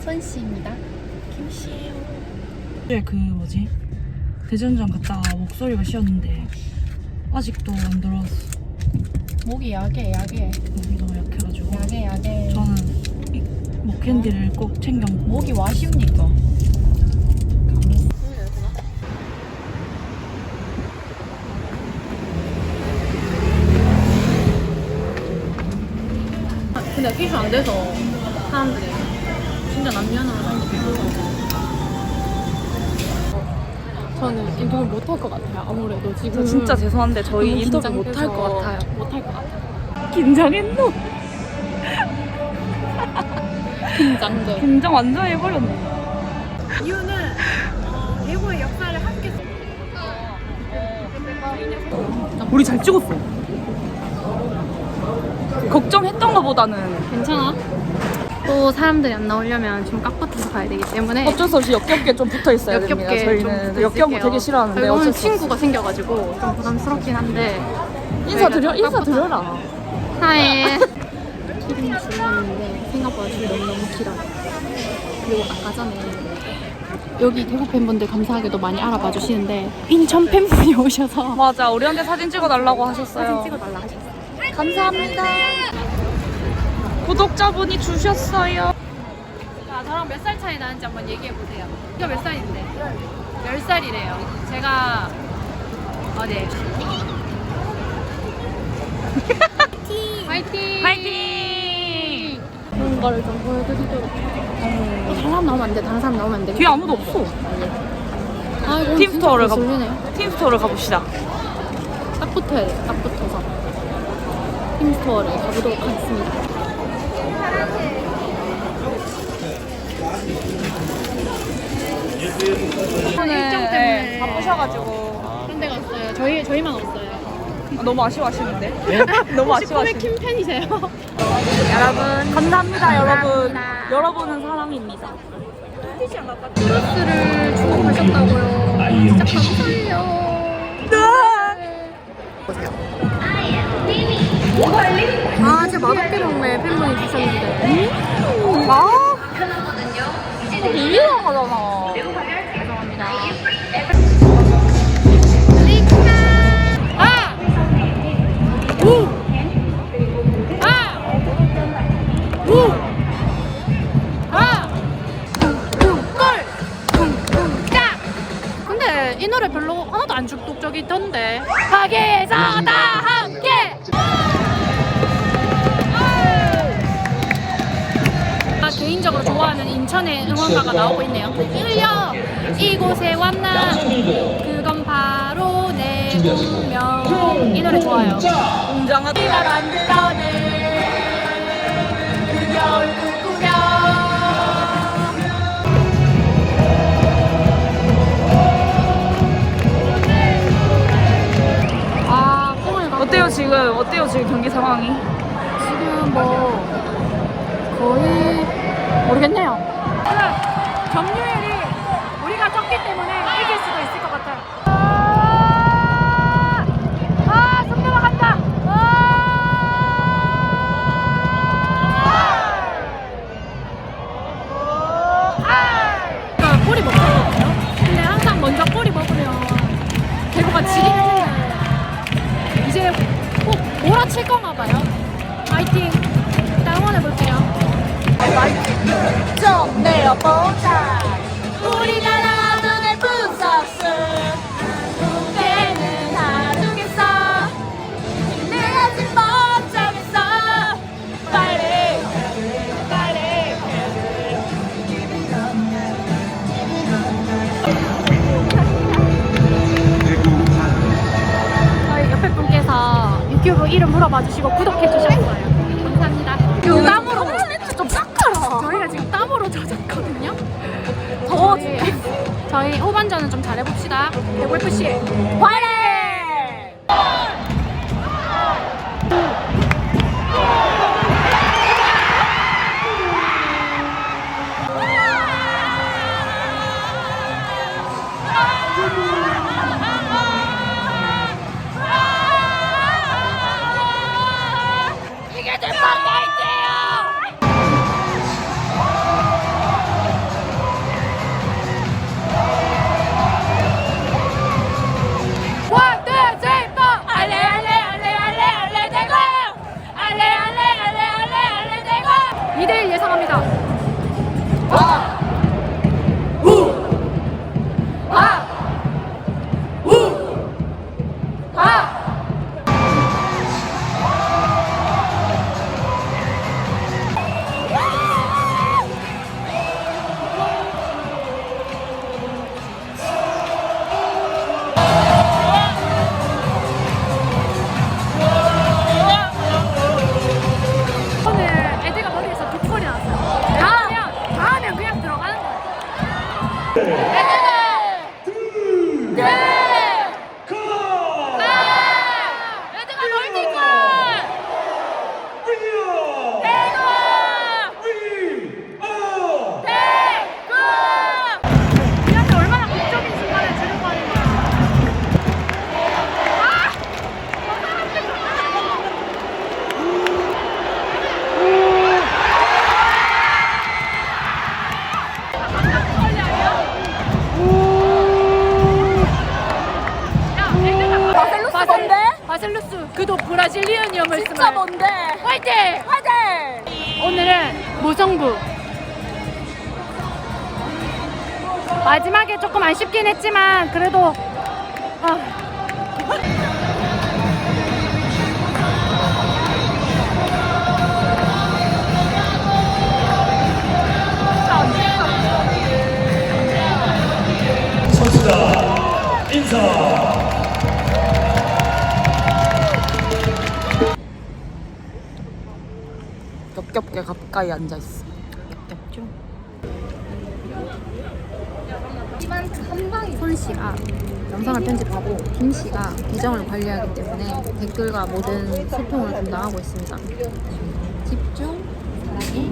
선씨입니다. 김씨예요. 어제 그 뭐지 대전장 갔다가 목소리가 쉬었는데 아직도 안 들어왔어. 목이 약해 약해 목이 너무 약해가지고 약해 약해. 저는 이 목 캔디를 꼭 챙겨 먹고 목이 와쉬우니까. 아, 근데 퀴즈 안 돼서 사람들이 진짜 사람들이 많아서 저는 인터뷰 못할 것 같아요. 아무래도 지금 저 진짜 죄송한데 저희 인터뷰 못할 것 같아요. 못할 것 같아요. 긴장했노? 긴장돼. 긴장 완전 해버렸네. 이유는 어, 대구의 역사를 함께 우리 잘 찍었어. 걱정했던 것보다는 괜찮아? 또 사람들이 안 나오려면 좀 깍붙어서 가야 되기 때문에 어쩔 수 없이 역겹게 좀 붙어 있어야 됩니다. 역겹게 저희는 좀 역겨운 거 있을게요. 되게 싫어하는데 저희 오늘 어쩔 수 없어. 친구가 생겨가지고 좀 부담스럽긴 한데 인사 드려 저희가 좀 인사 드려라. 하이 기름 주문했는데 생각보다 줄 너무너무 길어요 그리고 아까 전에 여기 대구 팬분들 감사하게도 많이 알아봐 주시는데 인천 팬분이 오셔서 맞아 우리한테 사진 찍어달라고 하셨어요. 찍어달라 하셨어요 감사합니다. 구독자분이 주셨어요. 자, 저랑 몇 살 차이 나는지 한번 얘기해 보세요. 이거 몇 살인데? 10살이래요. 제가 어, 네. 화이팅! 파이팅! 그런 거를 좀 보여드리도록. 어, 다른 사람 나오면 안 돼. 다른 사람 나오면 안 돼. 뒤에 아무도 없어. 아이고, 팀스토어를 진짜 가보- 거슬리네. 팀스토어를 가봅시다. 딱 붙어야 돼. 딱 붙어서. 팀 스토어를 가보도록 하겠습니다. 일정 때문에 바쁘셔가지고 그런 데 갔어요. 저희, 저희만 없어요. 아, 너무 아쉬워하시는데? 너무 혹시 꿈의 아쉬워하시는데? 킴 팬이세요? 여러분 감사합니다 여러분. 여러분은 사랑입니다. 크로스를 주문하셨다고요. 진짜 감사해요. 아, 진짜 맛없게 먹네. 팬분이 주셨는데. 아 비밀하잖아. 천의 응원가가 나오고 있네요. 일려 이곳에 왔나 그건 바로 내 운명 이 노래 좋아요. 그 겨울 꿈꾸며 아 어때요 지금 어때요 지금 경기 상황이? 지금 뭐 거의 모르겠네요. 점유율이 우리가 적기 때문에 이길 수도 있을 것 같아요. 아, 아. 아, 했는데 이제 꼭 몰아칠 건가 봐요. 파이팅! 일단 응원해볼게요. 좀 내어보자. 우리가 나눈의 분석수 무게는 다르겠어 내가 진 멋져겠어 빨리 빨리 저희 옆에 분께서 유튜브 이름 물어봐 주시고 구독해 주셨어요 더워 저희 후반전은 좀 잘해봅시다 FC 화이팅! 거 화이팅! 화이팅! 오늘은 무승부. 마지막에 조금 아쉽긴 했지만 그래도 아, 겹겹게 가까이 앉아 있어. 겹겹죠? 손 씨가 영상을 편집하고 김 씨가 계정을 관리하기 때문에 댓글과 모든 소통을 담당하고 있습니다. 집중, 사랑해,